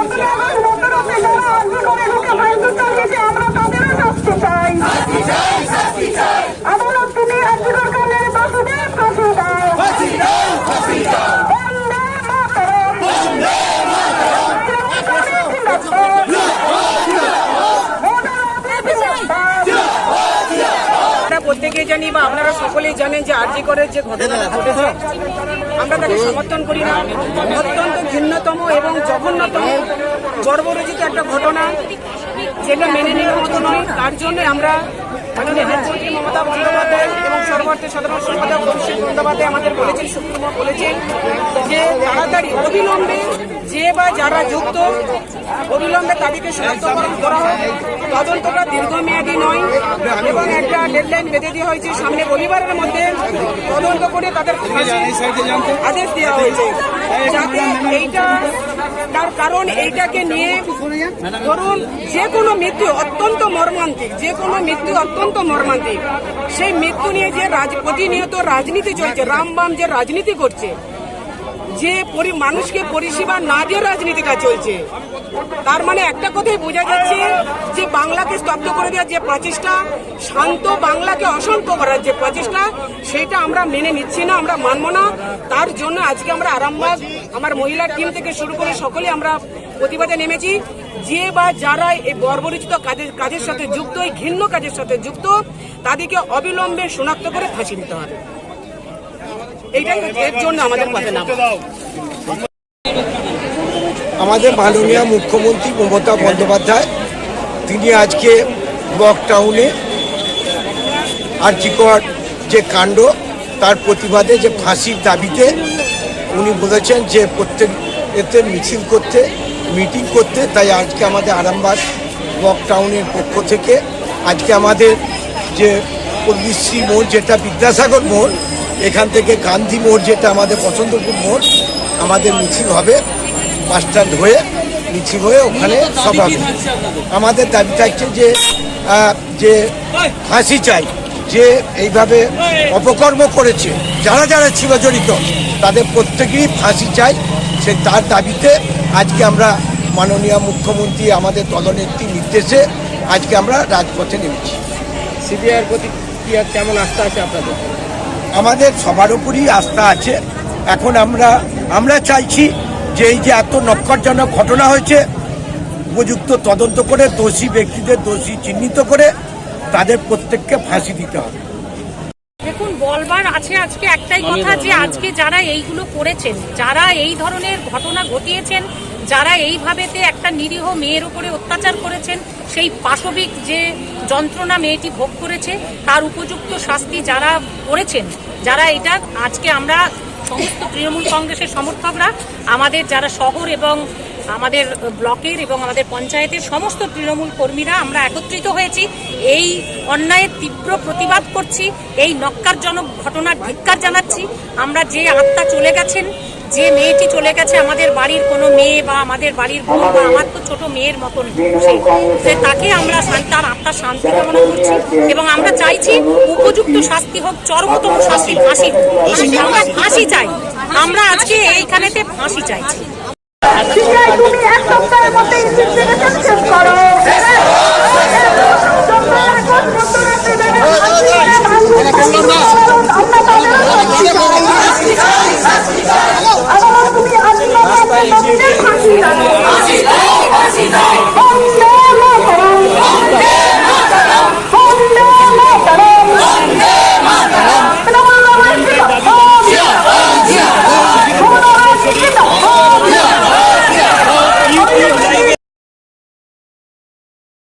আমরা আমরা জানি বা আপনারা সকলেই জানেন যে আরজি করের যে ঘটনাটা ঘটেছে, আমরা তাকে সমর্থন করি না। অত্যন্ত ঘৃণ্যতম এবং জঘন্যতম বর্বরচিত একটা ঘটনা যেটা মেনে নেওয়ার মতো নয়। তার জন্য আমরা মমতা বন্দ্যোপাধ্যায় এবং সর্বার্থে সাধারণ সম্পাদক অভিষেক বন্দ্যোপাধ্যায় আমাদের বলেছেন, সুপ্রিমো বলেছেন যে তাড়াতাড়ি, অবিলম্বে যে বা যারা যুক্ত, অবিলম্বে তাদেরকে শনাক্তকরণ করা হয় তদন্তটা দীর্ঘমেয়াদী নয় এবং একটা ডেডলাইন বেঁধে দেওয়া হয়েছে। সামনে রবিবারের মধ্যে তদন্ত করে তাদের আদেশ দেওয়া হয়েছে। যাতে এইটা তার কারণ এইটাকে নিয়ে ধরুন, যে কোনো মৃত্যু অত্যন্ত মর্মান্তিক, যে কোনো মৃত্যু অত্যন্ত মর্মান্তিক। সেই মৃত্যু নিয়ে যে প্রতিনিয়ত রাজনীতি চলছে, রামবাম যে রাজনীতি করছে যে মানুষকে পরিষেবা না দিয়ে রাজনীতিটা চলছে, তার মানে একটা কথাই বোঝা যাচ্ছে যে বাংলাকে স্তব্ধ করে দেওয়ার যে প্রচেষ্টা, শান্ত বাংলাকে অশান্ত করার যে প্রচেষ্টা, সেটা আমরা মেনে নিচ্ছি না, আমরা মানব না। তার জন্য আজকে আমরা আরামবাগ, আমার মহিলার টিম থেকে শুরু করে সকলে আমরা প্রতিবাদে নেমেছি। যে বা যারা এই বর্বরিচিত কাজের কাজের সাথে যুক্ত, এই ঘৃণ্য কাজের সাথে যুক্ত, তাদেরকে অবিলম্বে শনাক্ত করে ফাঁসি দিতে হবে। আমাদের মাননীয় মুখ্যমন্ত্রী মমতা বন্দ্যোপাধ্যায়, তিনি আজকে ব্লক টাউনে আর্চিকর যে কাণ্ড, তার প্রতিবাদে যে ফাঁসির দাবিতে উনি বলেছেন যে প্রত্যেক এতে মিছিল করতে, মিটিং করতে, তাই আজকে আমাদের আরামবাগ ব্লক টাউনের পক্ষ থেকে আজকে আমাদের যে পল্লীশ্রী মোড়, যেটা বিদ্যাসাগর মোড় এখান থেকে গান্ধী মোড় যেটা আমাদের পছন্দপুর মোড়, আমাদের মিছিল হবে, বাস স্ট্যান্ড হয়ে, মিছিল হয়ে ওখানে সভা। আমাদের দাবি থাকছে যে যে ফাঁসি চাই, যে এইভাবে অপকর্ম করেছে, যারা যারা ছিল জড়িত তাদের প্রত্যেকেরই ফাঁসি চাই। সে তার দাবিতে আজকে আমরা মাননীয় মুখ্যমন্ত্রী, আমাদের দলনেত্রীর নির্দেশে আজকে আমরা রাজপথে নেমেছি। সিবিআইয়ের প্রতি কেমন আস্থা আছে আপনাদের? আমাদের সবার উপরই আস্থা আছে। এখন আমরা আমরা চাইছি যে এই যে এত নক্করজনক ঘটনা হয়েছে উপযুক্ত তদন্ত করে দোষী ব্যক্তিদের দোষী চিহ্নিত করে তাদের প্রত্যেককে ফাঁসি দিতে হবে। দেখুন বলবার আছে আজকে একটাই কথা যে আজকে যারা এইগুলো করেছেন যারা এই ধরনের ঘটনা ঘটিয়েছেন যারা এইভাবেতে একটা নিরীহ মেয়ের উপরে অত্যাচার করেছেন, সেই পাশবিক যে যন্ত্রণা মেয়েটি ভোগ করেছে, তার উপযুক্ত শাস্তি যারা করেছেন, যারা এটা আজকে আমরা সমস্ত তৃণমূল কংগ্রেসের সমর্থকরা, আমাদের যারা শহর এবং আমাদের ব্লকের এবং আমাদের পঞ্চায়েতের সমস্ত তৃণমূল কর্মীরা আমরা একত্রিত হয়েছি। এই অন্যায়ের তীব্র প্রতিবাদ করছি, এই নক্কারজনক ঘটনার ধিক্কার জানাচ্ছি। আমরা যে আত্মা চলে গেছেন যে মেয়েটি চলে গেছে, আমাদের বাড়ির কোনো মেয়ে বা আমাদের বাড়ির বোন বা আমার তো ছোট মেয়ের মতন সে তাকে আমরা তার আত্মার শান্তি কামনা করছি এবং আমরা চাইছি উপযুক্ত শাস্তি হোক, চরমতম শাস্তি, ফাঁসি আমরা ফাঁসি চাই। আমরা আজকে এইখানেতে ফাঁসি চাইছি।